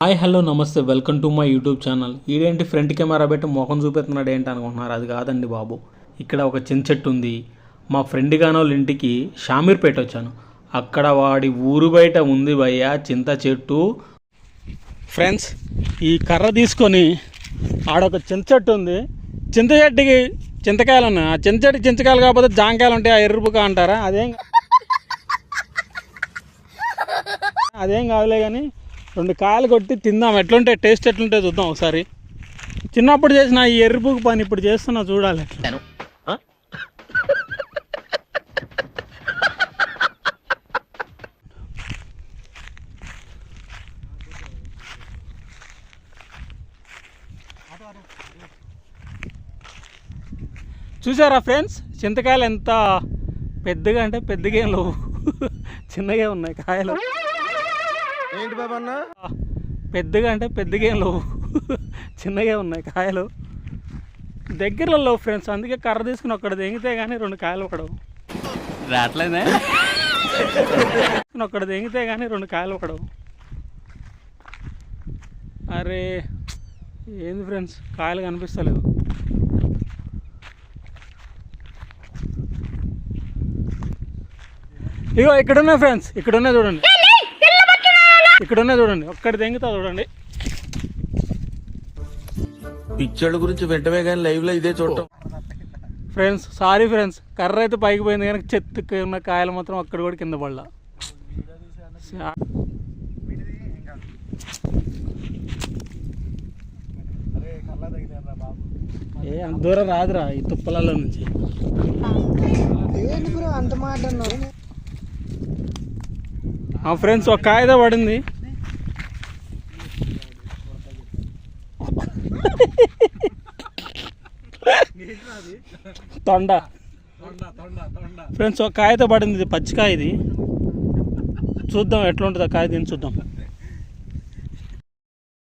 Hi hello నమస్తే. Welcome to my YouTube channel ఈడేంటి front camera పెట్టి మొఖం చూపెడుతున్నాడు ఏంటి అనుకుంటున్నారు? అది కాదండి బాబు. ఇక్కడ ఒక చిన్న చెట్టు ఉంది. మా ఫ్రెండ్ కానోళ్ళ ఇంటికి షామీర్పేట వచ్చాను. అక్కడ వాడి ఊరు బయట ఉంది భయ్య చింత చెట్టు. ఫ్రెండ్స్ ఈ కర్ర తీసుకొని ఆడొక చింత చెట్టు ఉంది. చింత చెట్టుకి చింతకాయలు ఉన్నాయి. ఆ చింత చెట్టు చింతకాయలు కాకపోతే జాంకాయలు ఉంటాయి. ఆ ఎర్రుపుక అంటారా? అదేం అదేం కాదులే కానీ రెండు కాయలు కొట్టి తిందాం. ఎట్లుంటే టేస్ట్ ఎట్లుంటే చూద్దాం ఒకసారి. చిన్నప్పుడు చేసిన ఈ ఎర్రిపుకు పని ఇప్పుడు చేస్తున్నా చూడాలి. చూసారా ఫ్రెండ్స్? చింతకాయలు ఎంత పెద్దగా అంటే పెద్దగా లేవు. చిన్నగా ఉన్నాయి కాయలు. ఏంటి బాబు అన్న? పెద్దగా అంటే పెద్దగా ఏం లేవు చిన్నగా ఉన్నాయి కాయలు. దగ్గరలో లేవు ఫ్రెండ్స్ అందుకే కర్ర తీసుకుని ఒక్కడ తెంగితే కానీ రెండు కాయలు పడవు రావట్లేదే? ఒక్కడ తెంగితే కానీ రెండు కాయలు పడవు అరే ఏంది ఫ్రెండ్స్? కాయలు కనిపిస్తలేవు. ఇగో ఇక్కడ ఉన్నాయి ఫ్రెండ్స్ ఇక్కడ ఉన్నాయి చూడండి. ఇక్కడ ఉన్నాయి చూడండి. ఒక్కటి తెంగుతా చూడండి. పిచ్చోళ్ళ గురించి వెంటనే కానీ లైవ్లో ఇదే చూడటం. ఫ్రెండ్స్ సారీ ఫ్రెండ్స్ కర్ర అయితే పైకి పోయింది కానీ చెత్తుకి ఉన్న కాయలు మాత్రం అక్కడ కూడా కింద పడలా. ఏ అంత దూరం రాదురా ఈ తుప్పలలో నుంచి. అంత మాట ఫ్రెండ్స్ ఒక కాగిత పడింది. తొండ. ఫ్రెండ్స్ ఒక కాయతో పడింది ఇది పచ్చికాయ ఇది. చూద్దాం ఎట్లుంటుందో కాయ తిని చూద్దాం.